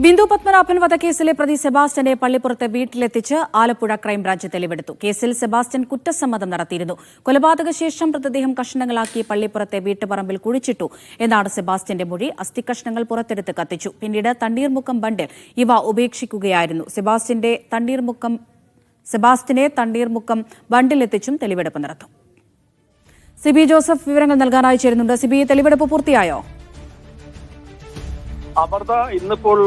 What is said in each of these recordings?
ബിന്ദു പത്മനാഭൻ വധക്കേസിലെ പ്രതി സെബാസ്റ്റ്യനെ പള്ളിപ്പുറത്തെ വീട്ടിലെത്തിച്ച് ആലപ്പുഴ ക്രൈംബ്രാഞ്ച് തെളിവെടുത്തു. കേസിൽ സെബാസ്റ്റ്യൻ കുറ്റസമ്മതം നടത്തിയിരുന്നു. കൊലപാതക ശേഷം മൃതദേഹം കഷ്ണങ്ങളാക്കി പള്ളിപ്പുറത്തെ വീട്ടുപറമ്പിൽ കുഴിച്ചിട്ടു. എന്നാണ് സെബാസ്റ്റ്യന്റെ മൊഴി. അസ്ഥികഷ്ണങ്ങൾ പുറത്തെടുത്ത് കത്തിച്ചു. പിന്നീട് തണ്ണീർമുക്കം ബണ്ടിൽ ഇവ ഉപേക്ഷിക്കുകയായിരുന്നു. സെബാസ്റ്റ്യന്റെ തണ്ണീർമുക്കം സെബാസ്റ്റിനെ തണ്ണീർമുക്കം ബണ്ടിലെത്തിച്ചും തെളിവെടുപ്പ് നടത്തും. സിബി ജോസഫ് വിവരങ്ങൾ നൽകാനായി ചേരുന്നുണ്ട്. സിബി തെളിവെടുപ്പ് പൂർത്തിയായോ? അമൃത ഇന്നിപ്പോൾ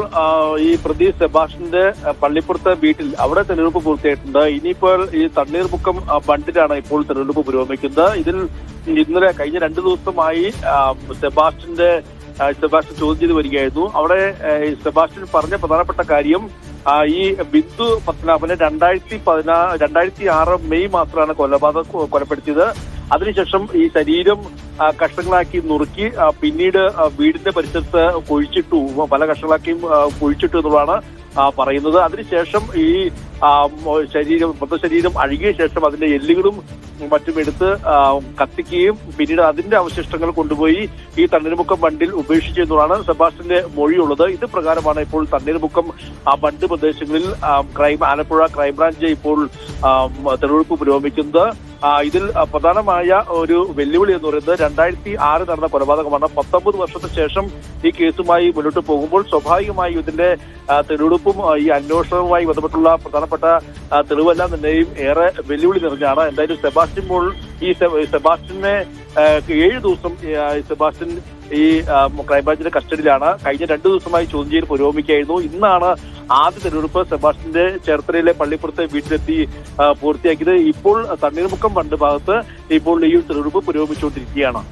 ഈ പ്രതി സെബാഷിന്റെ പള്ളിപ്പുറത്തെ വീട്ടിൽ അവിടെ തെരഞ്ഞെടുപ്പ് പൂർത്തിയായിട്ടുണ്ട്. ഇനിയിപ്പോൾ ഈ തണ്ണീർമുക്കം ബണ്ടിലാണ് ഇപ്പോൾ തെരഞ്ഞെടുപ്പ് പുരോഗമിക്കുന്നത്. ഇതിൽ ഇന്നലെ കഴിഞ്ഞ രണ്ടു ദിവസമായി സെബാസ്റ്റിന്റെ സെബാസ്റ്റ്യൻ ചോദ്യം ചെയ്ത് വരികയായിരുന്നു. അവിടെ സെബാസ്റ്റ്യൻ പറഞ്ഞ പ്രധാനപ്പെട്ട കാര്യം ഈ ബിന്ദു പത്മനാഭനെ രണ്ടായിരത്തി പതിനാ രണ്ടായിരത്തി ആറ് മെയ് മാസത്തിലാണ് കൊലപാതകം കൊലപ്പെടുത്തിയത്. അതിനുശേഷം ഈ ശരീരം കഷ്ണങ്ങളാക്കി നുറുക്കി പിന്നീട് വീടിന്റെ പരിസരത്ത് കുഴിച്ചിട്ടു പല കഷ്ണങ്ങളാക്കിയും കുഴിച്ചിട്ടു എന്നുള്ളതാണ് പറയുന്നത്. അതിനുശേഷം ഈ ശരീരം മൃതശരീരം അഴുകിയ ശേഷം അതിന്റെ എല്ലുകളും മറ്റും എടുത്ത് കത്തിക്കുകയും പിന്നീട് അതിന്റെ അവശിഷ്ടങ്ങൾ കൊണ്ടുപോയി ഈ തണ്ണീർമുക്കം ബണ്ടിൽ ഉപേക്ഷിച്ചു എന്നുള്ളതാണ് സെബാസ്റ്റിന്റെ മൊഴിയുള്ളത്. ഇത് പ്രകാരമാണ് ഇപ്പോൾ തണ്ണീർമുക്കം ആ ബണ്ട് പ്രദേശങ്ങളിൽ ക്രൈം ആലപ്പുഴ ക്രൈംബ്രാഞ്ച് ഇപ്പോൾ തെളിവെടുപ്പ് പുരോഗമിക്കുന്നത്. ഇതിൽ പ്രധാനമായ ഒരു വെല്ലുവിളി എന്ന് പറയുന്നത് രണ്ടായിരത്തി ആറ് നടന്ന കൊലപാതകമാണ്. പത്തൊമ്പത് വർഷത്തിന് ശേഷം ഈ കേസുമായി മുന്നോട്ട് പോകുമ്പോൾ സ്വാഭാവികമായി ഇതിന്റെ തെളിവെടുപ്പും ഈ അന്വേഷണവുമായി ബന്ധപ്പെട്ടുള്ള പ്രധാനപ്പെട്ട തെളിവെല്ലാം തന്നെയും ഏറെ വെല്ലുവിളി നിറഞ്ഞാണ് എന്തായാലും സെബാസ്റ്റ്യൻ പോൾ ഈ സെബാസ്റ്റിനെ ഏഴ് ദിവസം സെബാസ്റ്റ്യൻ ഈ ക്രൈംബ്രാഞ്ചിന്റെ കസ്റ്റഡിയിലാണ്. കഴിഞ്ഞ രണ്ടു ദിവസമായി ചോദ്യം ചെയ്യൽ പുരോഗമിക്കുകയായിരുന്നു. ഇന്നാണ് ആദ്യ തെരഞ്ഞെടുപ്പ് സെബാസ്റ്റിന്റെ ചേർത്തലയിലെ പള്ളിപ്പുറത്തെ വീട്ടിലെത്തി പൂർത്തിയാക്കിയത്. ഇപ്പോൾ തണ്ണീർമുക്കം ഫണ്ട് ഭാഗത്ത് ഇപ്പോൾ ഈ തെരഞ്ഞെടുപ്പ് പുരോഗമിച്ചുകൊണ്ടിരിക്കുകയാണ്.